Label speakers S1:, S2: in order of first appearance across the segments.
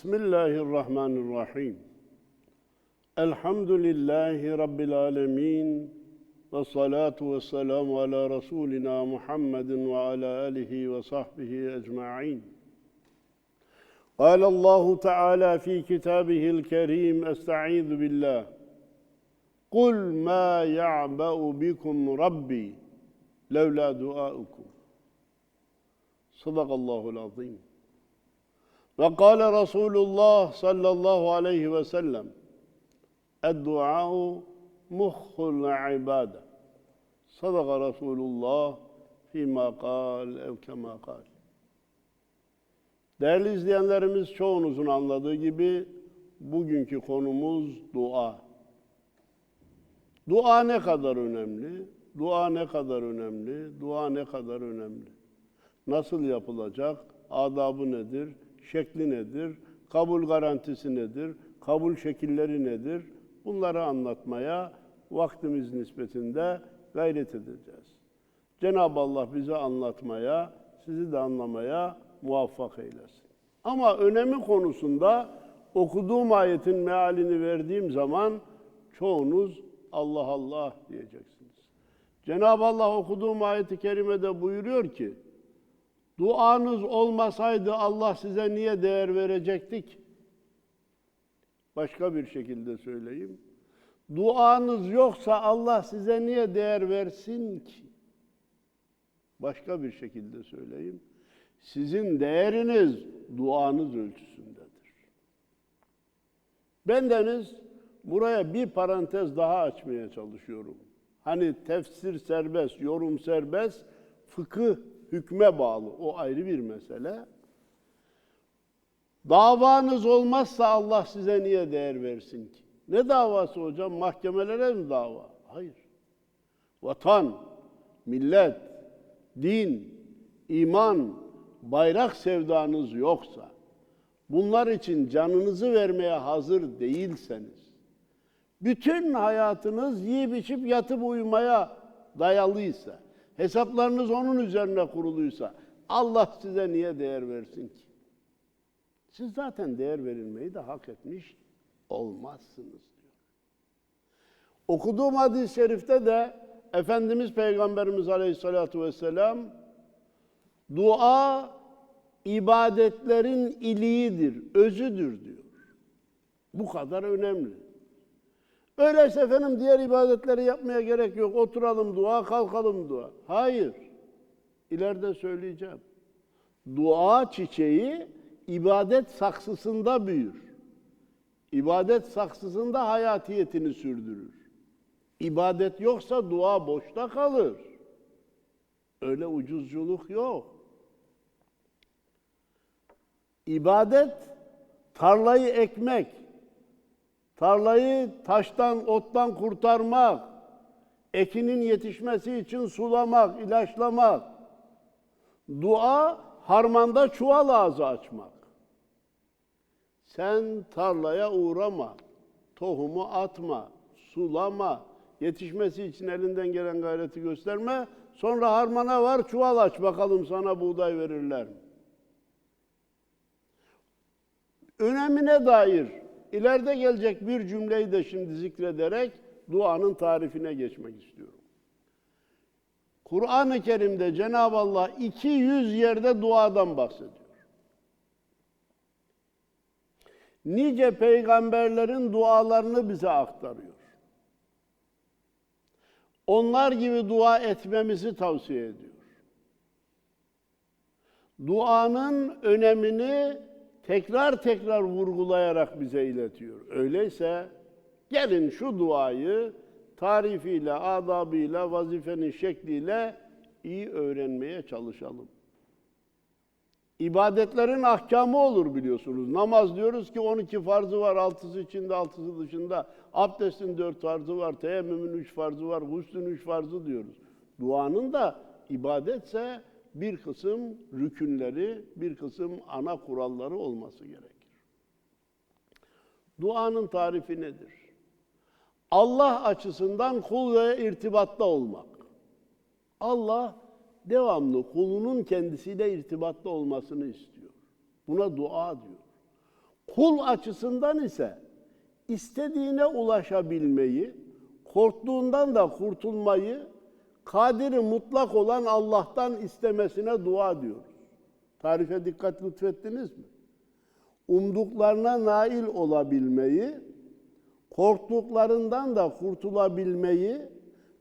S1: بسم الله الرحمن الرحيم. الحمد لله رب العالمين والصلاة والسلام على رسولنا محمد وعلى آله وصحبه أجمعين. قال الله تعالى في كتابه الكريم أستعيذ بالله. قل ما يعبأ بكم ربي لولا دعاؤكم. صدق الله العظيم. Ve kâle Resulullah sallallahu aleyhi ve sellem Eddua'u muhul ibade. Sadaka Resulullah fîmâ kâl ev kemâ kâl. Değerli izleyenlerimiz çoğunuzun anladığı gibi bugünkü konumuz dua. Dua ne kadar önemli? Dua ne kadar önemli? Dua ne kadar önemli? Nasıl yapılacak? Adabı nedir? Şekli nedir? Kabul garantisi nedir? Kabul şekilleri nedir? Bunları anlatmaya vaktimiz nispetinde gayret edeceğiz. Cenab-ı Allah bize anlatmaya, sizi de anlamaya muvaffak eylesin. Ama önemi konusunda okuduğum ayetin mealini verdiğim zaman çoğunuz Allah Allah diyeceksiniz. Cenab-ı Allah okuduğum ayeti kerimede buyuruyor ki, duanız olmasaydı Allah size niye değer verecektik? Başka bir şekilde söyleyeyim. Duanız yoksa Allah size niye değer versin ki? Başka bir şekilde söyleyeyim. Sizin değeriniz duanız ölçüsündedir. Bendeniz buraya bir parantez daha açmaya çalışıyorum. Hani tefsir serbest, yorum serbest, fıkıh hükme bağlı. O ayrı bir mesele. Davanız olmazsa Allah size niye değer versin ki? Ne davası hocam? Mahkemelere mi dava? Hayır. Vatan, millet, din, iman, bayrak sevdanız yoksa, bunlar için canınızı vermeye hazır değilseniz, bütün hayatınız yiyip içip yatıp uyumaya dayalıysa, hesaplarınız onun üzerine kuruluysa, Allah size niye değer versin ki? Siz zaten değer verilmeyi de hak etmiş olmazsınız diyor. Okuduğum hadis-i şerifte de Efendimiz Peygamberimiz Aleyhisselatü Vesselam Dua ibadetlerin iliğidir, özüdür diyor. Bu kadar önemli. Öyleyse efendim diğer ibadetleri yapmaya gerek yok. Oturalım dua, kalkalım dua. Hayır. İleride söyleyeceğim. Dua çiçeği ibadet saksısında büyür. İbadet saksısında hayatiyetini sürdürür. İbadet yoksa dua boşta kalır. Öyle ucuzculuk yok. İbadet tarlayı ekmek, tarlayı taştan, ottan kurtarmak, ekinin yetişmesi için sulamak, ilaçlamak. Dua harmanda çuval ağzı açmak. Sen tarlaya uğrama, tohumu atma, sulama, yetişmesi için elinden gelen gayreti gösterme. Sonra harmana var, çuval aç bakalım sana buğday verirler mi? önemine dair ileride gelecek bir cümleyi de şimdi zikrederek duanın tarifine geçmek istiyorum. Kur'an-ı Kerim'de Cenab-ı Allah 200 yerde duadan bahsediyor. Nice peygamberlerin dualarını bize aktarıyor. Onlar gibi dua etmemizi tavsiye ediyor. Duanın önemini tekrar tekrar vurgulayarak bize iletiyor. Öyleyse gelin şu duayı tarifiyle, adabıyla, vazifenin şekliyle iyi öğrenmeye çalışalım. İbadetlerin ahkamı olur biliyorsunuz. Namaz diyoruz ki 12 farzı var, altısı içinde, altısı dışında. Abdestin dört farzı var, teyemmümün üç farzı var, guslün üç farzı diyoruz. Duanın da ibadetse bir kısım rükünleri, bir kısım ana kuralları olması gerekir. Duanın tarifi nedir? Allah açısından kul ve irtibatta olmak. Allah devamlı kulunun kendisiyle irtibatta olmasını istiyor. Buna dua diyor. Kul açısından ise istediğine ulaşabilmeyi, korktuğundan da kurtulmayı kadiri mutlak olan Allah'tan istemesine dua diyoruz. Tarife dikkat lütfettiniz mi? Umduklarına nail olabilmeyi, korktuklarından da kurtulabilmeyi,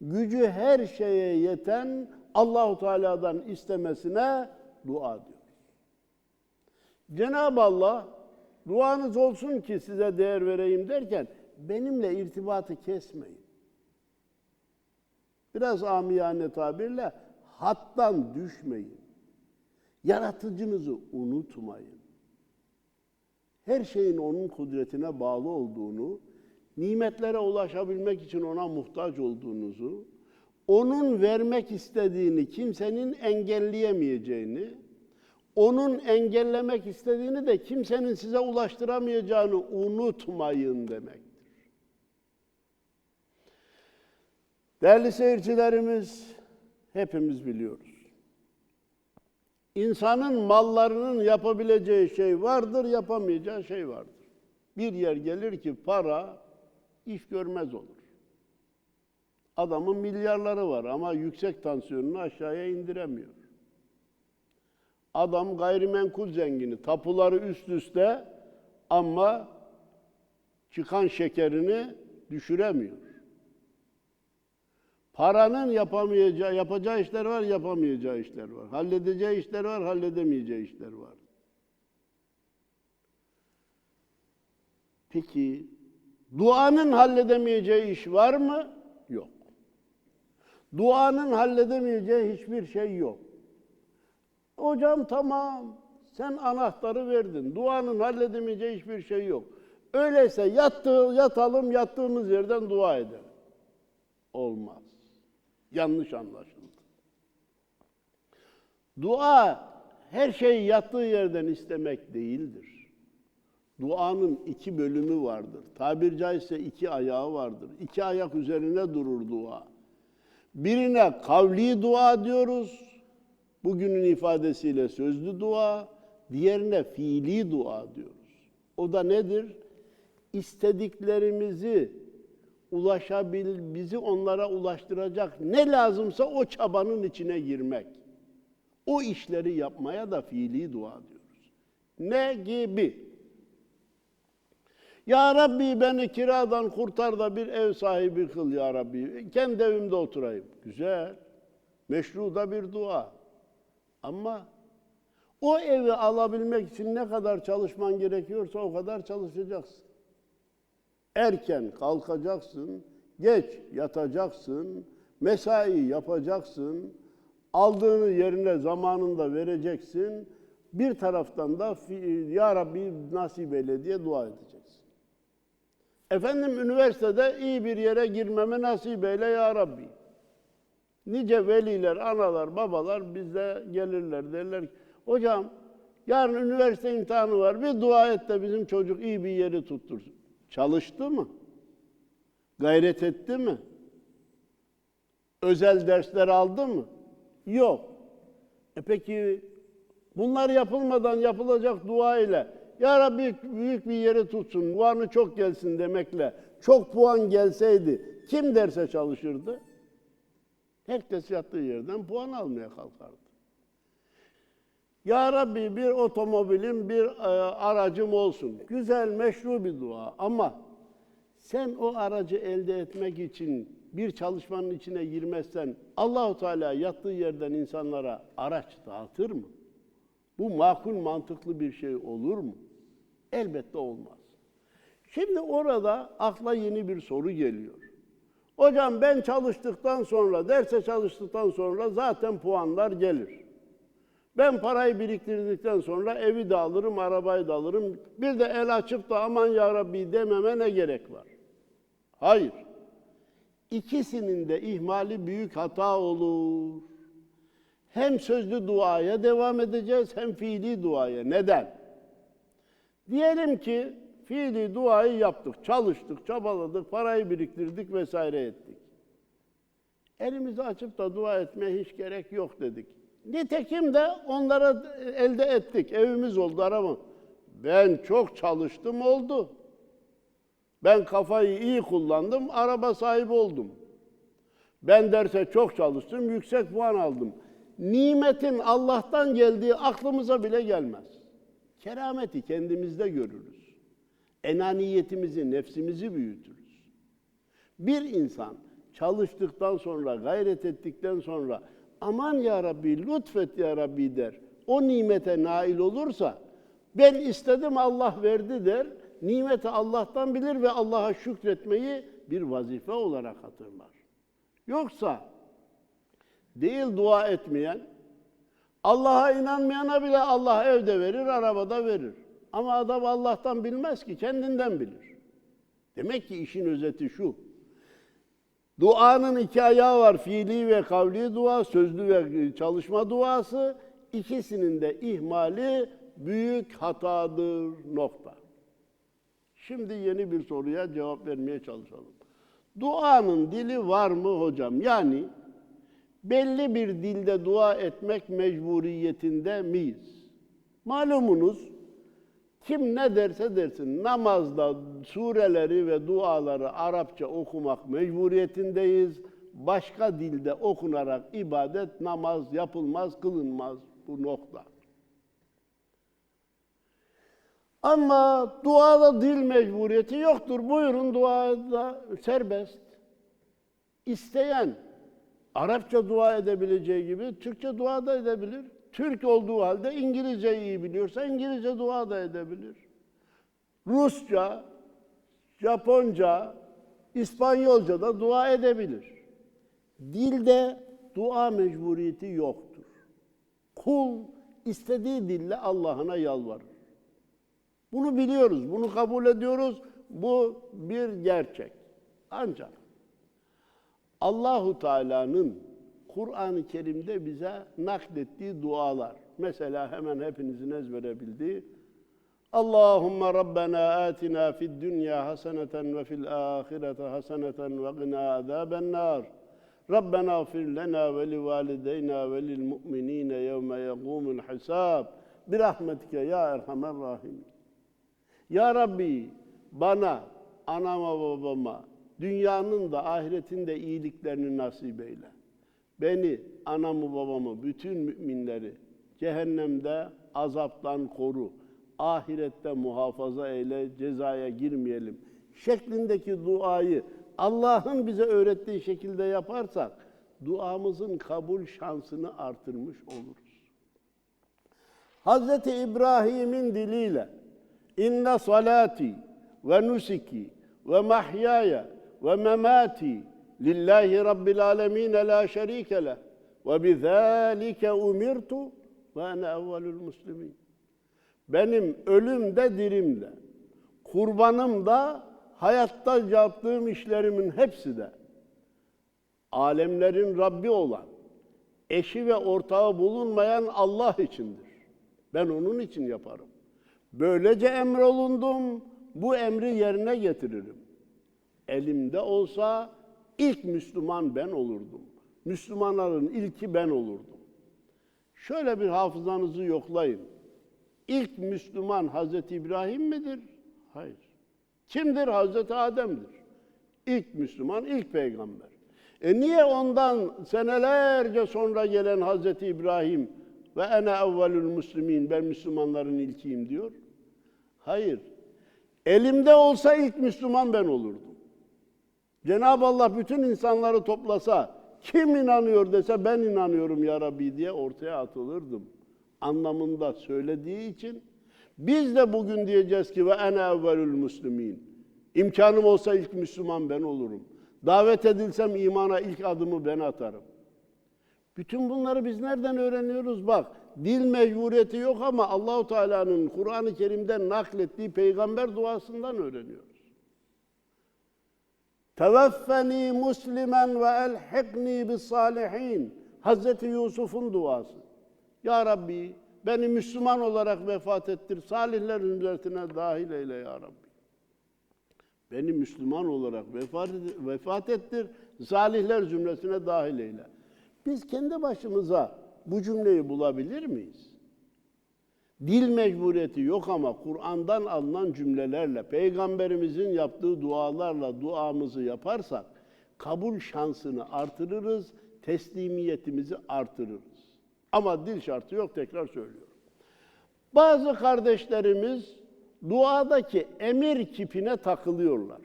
S1: gücü her şeye yeten Allahu Teala'dan istemesine dua diyoruz. Cenab-ı Allah duanız olsun ki size değer vereyim derken benimle irtibatı kesmeyin. Biraz amiyane tabirle hattan düşmeyin. Yaratıcınızı unutmayın. Her şeyin onun kudretine bağlı olduğunu, nimetlere ulaşabilmek için ona muhtaç olduğunuzu, onun vermek istediğini kimsenin engelleyemeyeceğini, onun engellemek istediğini de kimsenin size ulaştıramayacağını unutmayın demektir. Değerli seyircilerimiz, hepimiz biliyoruz. İnsanın mallarının yapabileceği şey vardır, yapamayacağı şey vardır. Bir yer gelir ki para iş görmez olur. Adamın milyarları var ama yüksek tansiyonunu aşağıya indiremiyor. Adam gayrimenkul zengini, tapuları üst üste ama çıkan şekerini düşüremiyor. Paranın yapamayacağı, yapacağı işler var, yapamayacağı işler var. Halledeceği işler var, halledemeyeceği işler var. Peki duanın halledemeyeceği iş var mı? Yok. Duanın halledemeyeceği hiçbir şey yok. Hocam tamam, sen anahtarı verdin. Duanın halledemeyeceği hiçbir şey yok. Öyleyse yattı, yatalım, yattığımız yerden dua edelim. Olmaz. Yanlış anlaşıldı. Dua her şeyi yattığı yerden istemek değildir. Duanın iki bölümü vardır. Tabir caizse iki ayağı vardır. İki ayak üzerine durur dua. Birine kavli dua diyoruz. Bugünün ifadesiyle sözlü dua. Diğerine fiili dua diyoruz. O da nedir? İstediklerimizi ulaşabil, bizi onlara ulaştıracak ne lazımsa o çabanın içine girmek. O işleri yapmaya da fiili dua diyoruz. Ne gibi? Ya Rabbi beni kiradan kurtar da bir ev sahibi kıl ya Rabbi. Kendi evimde oturayım. Güzel. Meşru da bir dua. Ama o evi alabilmek için ne kadar çalışman gerekiyorsa o kadar çalışacaksın. Erken kalkacaksın, geç yatacaksın, mesai yapacaksın, aldığını yerine zamanında vereceksin. Bir taraftan da Ya Rabbi nasip eyle diye dua edeceksin. Efendim üniversitede iyi bir yere girmeme nasip eyle Ya Rabbi. Nice veliler, analar, babalar bize gelirler derler ki, hocam yarın üniversite imtihanı var bir dua et de bizim çocuk iyi bir yeri tuttursun. Çalıştı mı? Gayret etti mi? Özel dersler aldı mı? Yok. E peki bunlar yapılmadan yapılacak dua ile Ya Rabbi büyük bir yere tutsun, puanı çok gelsin demekle çok puan gelseydi kim derse çalışırdı? Herkes yattığı yerden puan almaya kalkardı. Ya Rabbi bir otomobilim, bir e, aracım olsun. Güzel, meşru bir dua ama sen o aracı elde etmek için bir çalışmanın içine girmezsen Allahu Teala yattığı yerden insanlara araç dağıtır mı? Bu makul mantıklı bir şey olur mu? Elbette olmaz. Şimdi orada akla yeni bir soru geliyor. Hocam ben çalıştıktan sonra, derse çalıştıktan sonra zaten puanlar gelir. Ben parayı biriktirdikten sonra evi de alırım, arabayı da alırım. Bir de el açıp da aman ya Rabbi dememe ne gerek var? Hayır. İkisinin de ihmali büyük hata olur. Hem sözlü duaya devam edeceğiz hem fiili duaya. Neden? Diyelim ki fiili duayı yaptık, çalıştık, çabaladık, parayı biriktirdik vesaire ettik. Elimizi açıp da dua etmeye hiç gerek yok dedik. Nitekim de onlara elde ettik. Evimiz oldu araba. Ben çok çalıştım oldu. Ben kafayı iyi kullandım, araba sahibi oldum. Ben derse çok çalıştım, yüksek puan aldım. Nimetin Allah'tan geldiği aklımıza bile gelmez. Kerameti kendimizde görürüz. Enaniyetimizi, nefsimizi büyütürüz. Bir insan çalıştıktan sonra, gayret ettikten sonra aman ya Rabbi, lütfet ya Rabbi der. O nimete nail olursa ben istedim Allah verdi der. Nimeti Allah'tan bilir ve Allah'a şükretmeyi bir vazife olarak hatırlar. Yoksa değil dua etmeyen, Allah'a inanmayana bile Allah evde verir, arabada verir. Ama adam Allah'tan bilmez ki, kendinden bilir. Demek ki işin özeti şu. Duanın iki ayağı var. Fiili ve kavli dua, sözlü ve çalışma duası. İkisinin de ihmali büyük hatadır nokta. Şimdi yeni bir soruya cevap vermeye çalışalım. Duanın dili var mı hocam? Yani belli bir dilde dua etmek mecburiyetinde miyiz? Malumunuz kim ne derse dersin namazda sureleri ve duaları Arapça okumak mecburiyetindeyiz. Başka dilde okunarak ibadet, namaz yapılmaz, kılınmaz bu nokta. Ama duada dil mecburiyeti yoktur. Buyurun duada serbest. İsteyen Arapça dua edebileceği gibi Türkçe dua da edebilir. Türk olduğu halde İngilizce iyi biliyorsa İngilizce dua da edebilir. Rusça, Japonca, İspanyolca da dua edebilir. Dilde dua mecburiyeti yoktur. Kul istediği dille Allah'ına yalvarır. Bunu biliyoruz, bunu kabul ediyoruz. Bu bir gerçek. Ancak Allahu Teala'nın Kur'an-ı Kerim'de bize naklettiği dualar. Mesela hemen hepinizin ezbere bildiği Allahümme Rabbena atina fid dünya haseneten ve fil ahirete haseneten ve gına azaben nar. Rabbena gfir lena ve li valideyna ve lil mu'minine yevme yegumul hisab. Birahmetike ya erhamer rahim. Ya Rabbi bana, anama babama, dünyanın da ahiretin de iyiliklerini nasip eyle. Beni, anamı babamı, bütün müminleri cehennemde azaptan koru. Ahirette muhafaza eyle, cezaya girmeyelim. Şeklindeki duayı Allah'ın bize öğrettiği şekilde yaparsak duamızın kabul şansını artırmış oluruz. Hazreti İbrahim'in diliyle İnne salati ve nusuki ve mahyaya ve memati lillahi rabbil alemin la şerike leh ve bizalike umirtu ve ene evvelul muslimin. Benim ölüm de dirim de, kurbanım da, hayatta yaptığım işlerimin hepsi de alemlerin Rabbi olan, eşi ve ortağı bulunmayan Allah içindir. Ben onun için yaparım. Böylece emrolundum, bu emri yerine getiririm. Elimde olsa ilk Müslüman ben olurdum. Müslümanların ilki ben olurdum. Şöyle bir hafızanızı yoklayın. İlk Müslüman Hazreti İbrahim midir? Hayır. Kimdir? Hazreti Adem'dir. İlk Müslüman, ilk peygamber. E niye ondan senelerce sonra gelen Hazreti İbrahim ve ene evvelül müslimin ben Müslümanların ilkiyim diyor? Hayır. Elimde olsa ilk Müslüman ben olurdum. Cenab-ı Allah bütün insanları toplasa, kim inanıyor dese ben inanıyorum ya Rabbi diye ortaya atılırdım. Anlamında söylediği için biz de bugün diyeceğiz ki ve ene evvelül müslimin. İmkanım olsa ilk Müslüman ben olurum. Davet edilsem imana ilk adımı ben atarım. Bütün bunları biz nereden öğreniyoruz? Bak, dil mecburiyeti yok ama Allahu Teala'nın Kur'an-ı Kerim'den naklettiği peygamber duasından öğreniyoruz. Teveffeni muslimen ve elhikni bis salihin. Hazreti Yusuf'un duası. Ya Rabbi beni Müslüman olarak vefat ettir. Salihler ümmetine dahil eyle ya Rabbi. Beni Müslüman olarak vefat, vefat ettir. Salihler zümresine dahil eyle. Biz kendi başımıza bu cümleyi bulabilir miyiz? Dil mecburiyeti yok ama Kur'an'dan alınan cümlelerle, peygamberimizin yaptığı dualarla duamızı yaparsak kabul şansını artırırız, teslimiyetimizi artırırız. Ama dil şartı yok tekrar söylüyorum. Bazı kardeşlerimiz duadaki emir kipine takılıyorlar.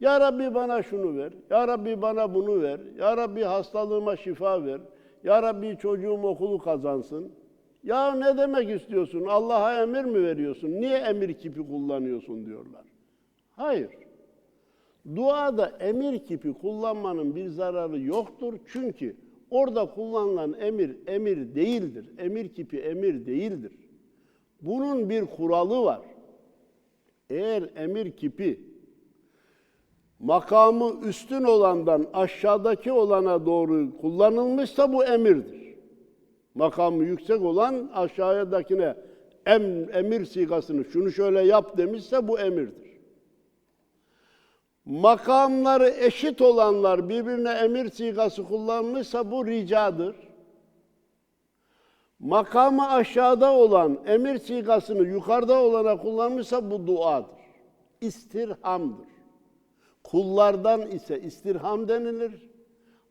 S1: Ya Rabbi bana şunu ver, Ya Rabbi bana bunu ver, Ya Rabbi hastalığıma şifa ver, Ya Rabbi çocuğum okulu kazansın. Ya ne demek istiyorsun? Allah'a emir mi veriyorsun? Niye emir kipi kullanıyorsun diyorlar. Hayır. Duada emir kipi kullanmanın bir zararı yoktur. Çünkü orada kullanılan emir emir değildir. Emir kipi emir değildir. Bunun bir kuralı var. Eğer emir kipi makamı üstün olandan aşağıdaki olana doğru kullanılmışsa bu emirdir. Makamı yüksek olan aşağıdakine em, emir sigasını şunu şöyle yap demişse bu emirdir. Makamları eşit olanlar birbirine emir sigası kullanmışsa bu ricadır. Makamı aşağıda olan emir sigasını yukarıda olana kullanmışsa bu duadır. İstirhamdır. Kullardan ise istirham denilir.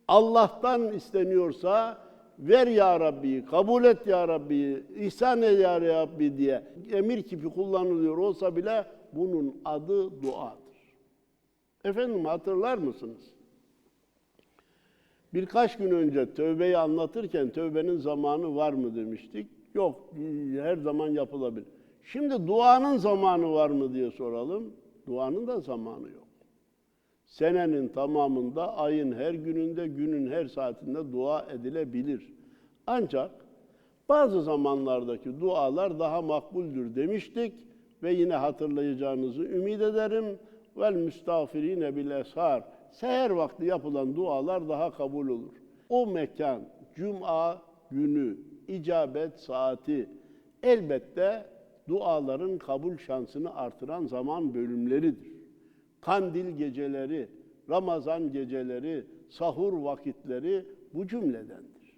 S1: Allah'tan isteniyorsa ver ya Rabbi, kabul et ya Rabbi, ihsan et ya Rabbi diye emir kipi kullanılıyor olsa bile bunun adı duadır. Efendim hatırlar mısınız? Birkaç gün önce tövbeyi anlatırken tövbenin zamanı var mı demiştik. Yok, her zaman yapılabilir. Şimdi duanın zamanı var mı diye soralım. Duanın da zamanı yok. Senenin tamamında, ayın her gününde, günün her saatinde dua edilebilir. Ancak bazı zamanlardaki dualar daha makbuldür demiştik ve yine hatırlayacağınızı ümit ederim. Vel müstağfirine bil eshar. Seher vakti yapılan dualar daha kabul olur. O mekan, cuma günü, icabet saati elbette duaların kabul şansını artıran zaman bölümleridir. Kandil geceleri, Ramazan geceleri, sahur vakitleri bu cümledendir.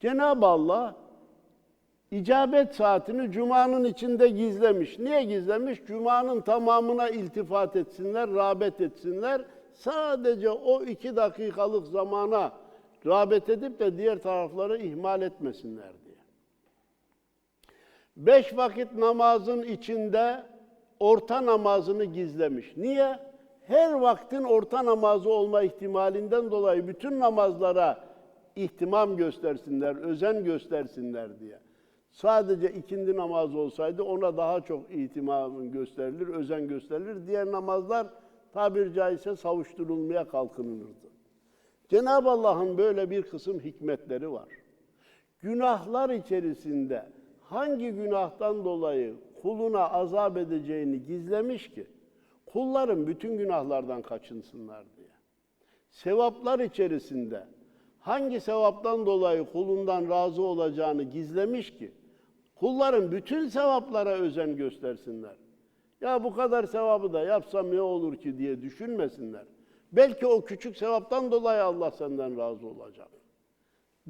S1: Cenab-ı Allah icabet saatini Cuma'nın içinde gizlemiş. Niye gizlemiş? Cuma'nın tamamına iltifat etsinler, rağbet etsinler. Sadece o iki dakikalık zamana rağbet edip de diğer tarafları ihmal etmesinler diye. Beş vakit namazın içinde orta namazını gizlemiş. Niye? Her vaktin orta namazı olma ihtimalinden dolayı bütün namazlara ihtimam göstersinler, özen göstersinler diye. Sadece ikindi namazı olsaydı ona daha çok ihtimam gösterilir, özen gösterilir. Diğer namazlar tabir caizse savuşturulmaya kalkınılırdı. Cenab-ı Allah'ın böyle bir kısım hikmetleri var. Günahlar içerisinde hangi günahtan dolayı kuluna azap edeceğini gizlemiş ki kulların bütün günahlardan kaçınsınlar diye. Sevaplar içerisinde hangi sevaptan dolayı kulundan razı olacağını gizlemiş ki kulların bütün sevaplara özen göstersinler. Ya bu kadar sevabı da yapsam ne olur ki diye düşünmesinler. Belki o küçük sevaptan dolayı Allah senden razı olacak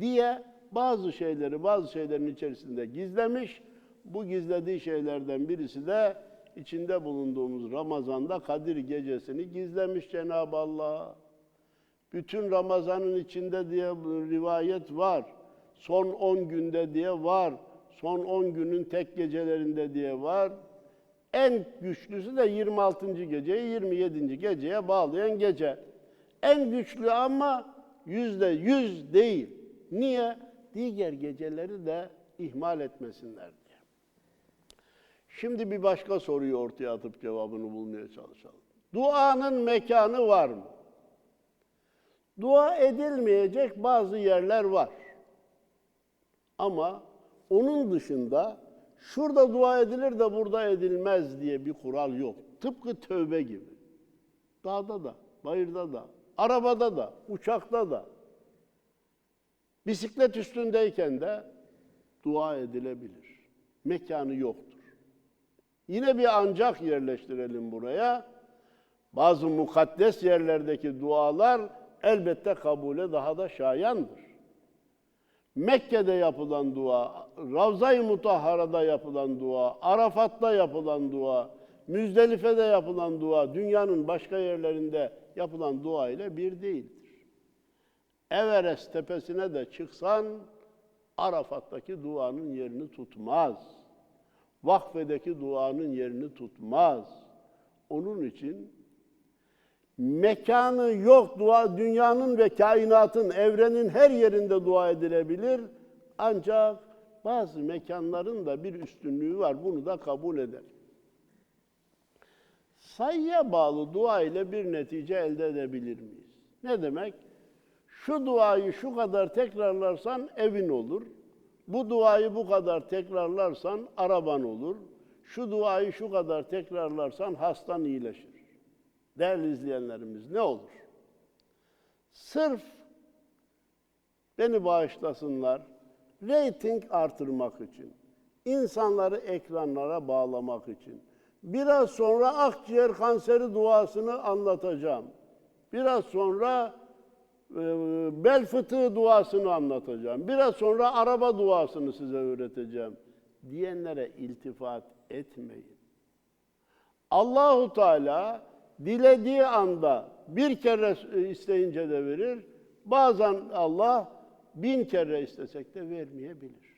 S1: diye bazı şeyleri bazı şeylerin içerisinde gizlemiş. Bu gizlediği şeylerden birisi de içinde bulunduğumuz Ramazan'da Kadir gecesini gizlemiş Cenab-ı Allah. Bütün Ramazan'ın içinde diye rivayet var. Son 10 günde diye var. Son 10 günün tek gecelerinde diye var. En güçlüsü de 26. geceyi 27. geceye bağlayan gece. En güçlü ama yüzde yüz değil. Niye? Diğer geceleri de ihmal etmesinler. Şimdi bir başka soruyu ortaya atıp cevabını bulmaya çalışalım. Duanın mekanı var mı? Dua edilmeyecek bazı yerler var. Ama onun dışında şurada dua edilir de burada edilmez diye bir kural yok. Tıpkı tövbe gibi. Dağda da, bayırda da, arabada da, uçakta da, bisiklet üstündeyken de dua edilebilir. Mekanı yoktur. Yine bir ancak yerleştirelim buraya. Bazı mukaddes yerlerdeki dualar elbette kabule daha da şayandır. Mekke'de yapılan dua, Ravza-i Mutahhara'da yapılan dua, Arafat'ta yapılan dua, Müzdelife'de yapılan dua, dünyanın başka yerlerinde yapılan dua ile bir değildir. Everest tepesine de çıksan Arafat'taki duanın yerini tutmaz. Vakfe'deki duanın yerini tutmaz. Onun için mekanı yok dua dünyanın ve kainatın evrenin her yerinde dua edilebilir. Ancak bazı mekanların da bir üstünlüğü var. Bunu da kabul eder. Sayıya bağlı dua ile bir netice elde edebilir miyiz? Ne demek? Şu duayı şu kadar tekrarlarsan evin olur. Bu duayı bu kadar tekrarlarsan araban olur. Şu duayı şu kadar tekrarlarsan hastan iyileşir. Değerli izleyenlerimiz ne olur? Sırf beni bağışlasınlar, reyting artırmak için, insanları ekranlara bağlamak için, biraz sonra akciğer kanseri duasını anlatacağım. Biraz sonra bel fıtığı duasını anlatacağım. Biraz sonra araba duasını size öğreteceğim diyenlere iltifat etmeyin. Allahu Teala dilediği anda bir kere isteyince de verir. Bazen Allah bin kere istesek de vermeyebilir.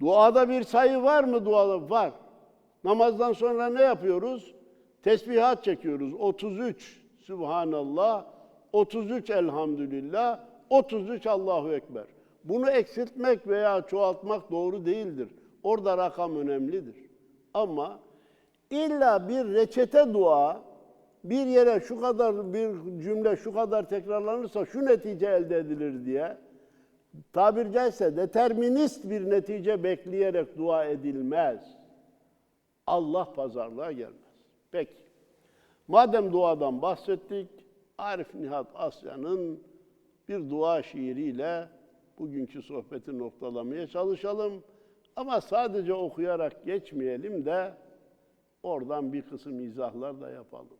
S1: Duada bir sayı var mı duada? Var. Namazdan sonra ne yapıyoruz? Tesbihat çekiyoruz. 33 Subhanallah, 33 Elhamdülillah, 33 Allahu Ekber. Bunu eksiltmek veya çoğaltmak doğru değildir. Orada rakam önemlidir. Ama illa bir reçete dua, bir yere şu kadar bir cümle şu kadar tekrarlanırsa şu netice elde edilir diye tabir caizse determinist bir netice bekleyerek dua edilmez. Allah pazarlığa gelmez. Peki. Madem duadan bahsettik, Arif Nihat Asya'nın bir dua şiiriyle bugünkü sohbeti noktalamaya çalışalım. Ama sadece okuyarak geçmeyelim de oradan bir kısım izahlar da yapalım.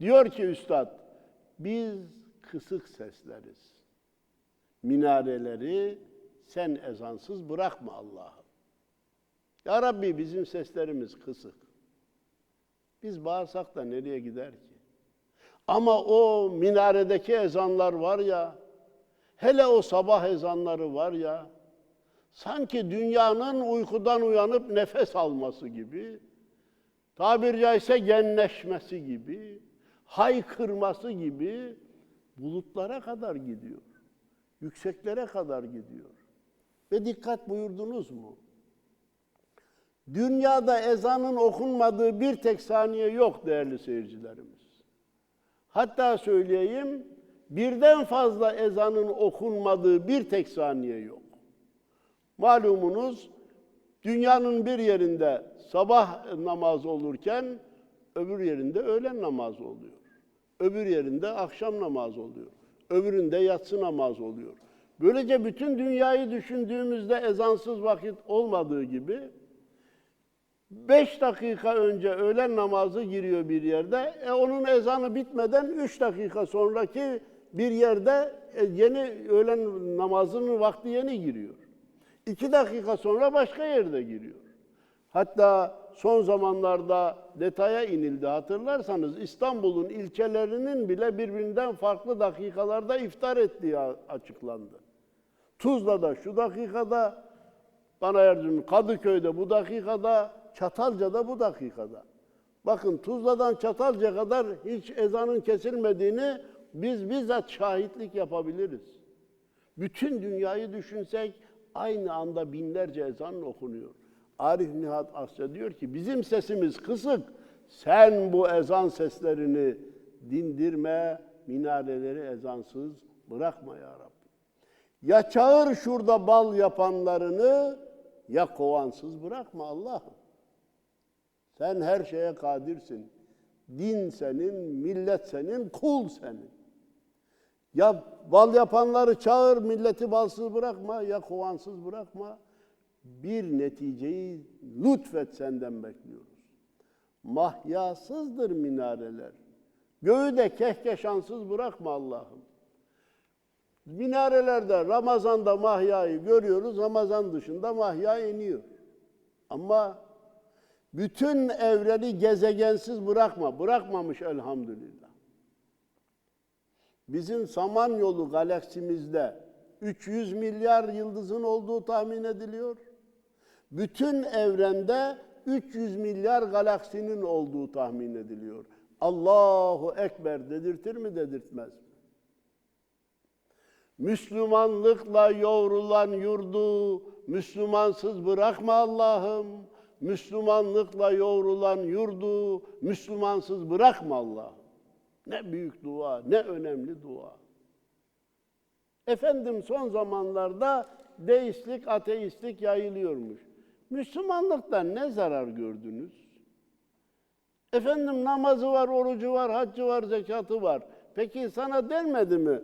S1: Diyor ki üstad, biz kısık sesleriz. Minareleri sen ezansız bırakma Allah'ım. Ya Rabbi bizim seslerimiz kısık. Biz bağırsak da nereye gider ki? Ama o minaredeki ezanlar var ya, hele o sabah ezanları var ya, sanki dünyanın uykudan uyanıp nefes alması gibi, tabiri caizse genleşmesi gibi, haykırması gibi bulutlara kadar gidiyor. Yükseklere kadar gidiyor. Ve dikkat buyurdunuz mu? Dünyada ezanın okunmadığı bir tek saniye yok değerli seyircilerimiz. Hatta söyleyeyim, birden fazla ezanın okunmadığı bir tek saniye yok. Malumunuz dünyanın bir yerinde sabah namazı olurken öbür yerinde öğlen namazı oluyor. Öbür yerinde akşam namazı oluyor. Öbüründe yatsı namazı oluyor. Böylece bütün dünyayı düşündüğümüzde ezansız vakit olmadığı gibi Beş dakika önce öğlen namazı giriyor bir yerde. E onun ezanı bitmeden üç dakika sonraki bir yerde e, yeni öğlen namazının vakti yeni giriyor. İki dakika sonra başka yerde giriyor. Hatta son zamanlarda detaya inildi hatırlarsanız İstanbul'un ilçelerinin bile birbirinden farklı dakikalarda iftar ettiği açıklandı. Tuzla'da şu dakikada, Banayercim Kadıköy'de bu dakikada, Çatalca'da bu dakikada. Bakın Tuzla'dan Çatalca kadar hiç ezanın kesilmediğini biz bizzat şahitlik yapabiliriz. Bütün dünyayı düşünsek aynı anda binlerce ezan okunuyor. Arif Nihat Asya diyor ki bizim sesimiz kısık. Sen bu ezan seslerini dindirme, minareleri ezansız bırakma ya Rabbi. Ya çağır şurada bal yapanlarını ya kovansız bırakma Allah'ım. Sen her şeye kadirsin. Din senin, millet senin, kul senin. Ya bal yapanları çağır, milleti balsız bırakma, ya kovansız bırakma. Bir neticeyi lütfet senden bekliyoruz. Mahyasızdır minareler. Göğü de kehkeşansız bırakma Allah'ım. Minarelerde Ramazan'da mahyayı görüyoruz, Ramazan dışında mahya iniyor. Ama bütün evreni gezegensiz bırakma, bırakmamış elhamdülillah. Bizim Samanyolu galaksimizde 300 milyar yıldızın olduğu tahmin ediliyor. Bütün evrende 300 milyar galaksinin olduğu tahmin ediliyor. Allahu Ekber dedirtir mi dedirtmez mi? Müslümanlıkla yoğrulan yurdu Müslümansız bırakma Allah'ım. Müslümanlıkla yoğrulan yurdu Müslümansız bırakma Allah'ım. Ne büyük dua, ne önemli dua. Efendim son zamanlarda deistlik, ateistlik yayılıyormuş. Müslümanlıktan ne zarar gördünüz? Efendim namazı var, orucu var, haccı var, zekatı var. Peki sana denmedi mi?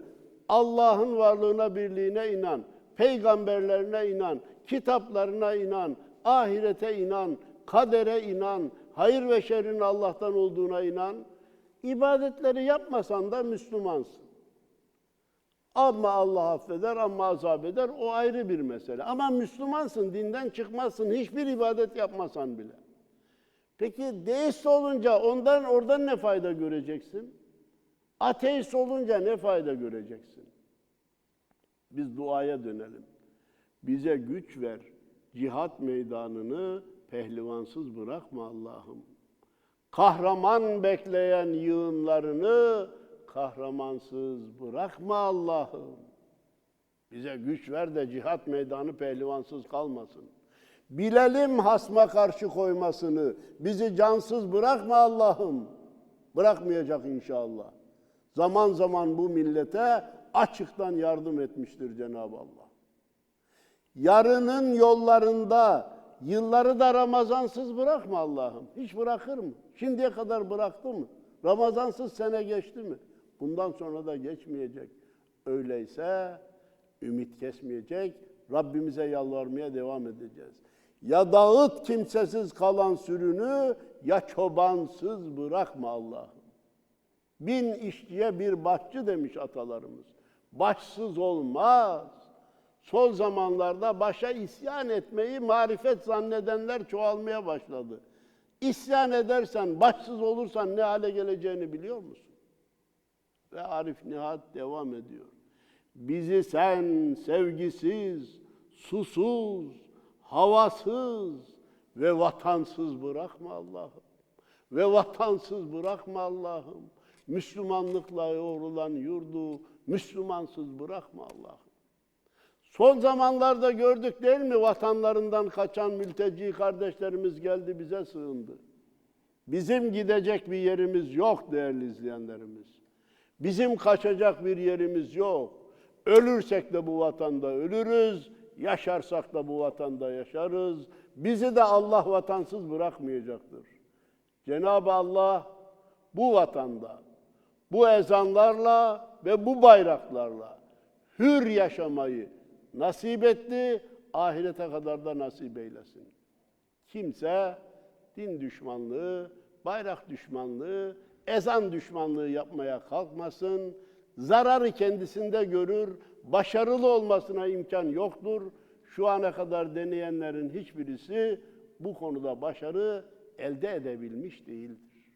S1: Allah'ın varlığına, birliğine inan, peygamberlerine inan, kitaplarına inan, ahirete inan, kadere inan, hayır ve şerrin Allah'tan olduğuna inan. İbadetleri yapmasan da Müslümansın. Ama Allah affeder, ama azap eder. O ayrı bir mesele. Ama Müslümansın, dinden çıkmazsın. Hiçbir ibadet yapmasan bile. Peki deist olunca ondan oradan ne fayda göreceksin? Ateist olunca ne fayda göreceksin? Biz duaya dönelim. Bize güç ver. Cihat meydanını pehlivansız bırakma Allah'ım. Kahraman bekleyen yığınlarını kahramansız bırakma Allah'ım. Bize güç ver de cihat meydanı pehlivansız kalmasın. Bilelim hasma karşı koymasını. Bizi cansız bırakma Allah'ım. Bırakmayacak inşallah. Zaman zaman bu millete açıktan yardım etmiştir Cenab-ı Allah. Yarının yollarında yılları da Ramazansız bırakma Allah'ım. Hiç bırakır mı? Şimdiye kadar bıraktı mı? Ramazansız sene geçti mi? Bundan sonra da geçmeyecek. Öyleyse ümit kesmeyecek. Rabbimize yalvarmaya devam edeceğiz. Ya dağıt kimsesiz kalan sürünü ya çobansız bırakma Allah'ım. Bin işçiye bir başçı demiş atalarımız. Başsız olmaz. Son zamanlarda başa isyan etmeyi marifet zannedenler çoğalmaya başladı. İsyan edersen, başsız olursan ne hale geleceğini biliyor musun? Ve Arif Nihat devam ediyor. Bizi sen sevgisiz, susuz, havasız ve vatansız bırakma Allah'ım. Ve vatansız bırakma Allah'ım. Müslümanlıkla yoğrulan yurdu Müslümansız bırakma Allah'ım. Son zamanlarda gördük değil mi vatanlarından kaçan mülteci kardeşlerimiz geldi bize sığındı. Bizim gidecek bir yerimiz yok değerli izleyenlerimiz. Bizim kaçacak bir yerimiz yok. Ölürsek de bu vatanda ölürüz, yaşarsak da bu vatanda yaşarız. Bizi de Allah vatansız bırakmayacaktır. Cenab-ı Allah bu vatanda, bu ezanlarla ve bu bayraklarla hür yaşamayı nasip etti, ahirete kadar da nasip eylesin. Kimse din düşmanlığı, bayrak düşmanlığı, ezan düşmanlığı yapmaya kalkmasın. Zararı kendisinde görür, başarılı olmasına imkan yoktur. Şu ana kadar deneyenlerin hiçbirisi bu konuda başarı elde edebilmiş değildir.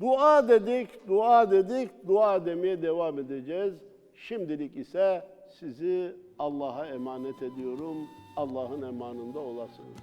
S1: Dua dedik, dua dedik, dua demeye devam edeceğiz. Şimdilik ise sizi Allah'a emanet ediyorum. Allah'ın emanında olasınız.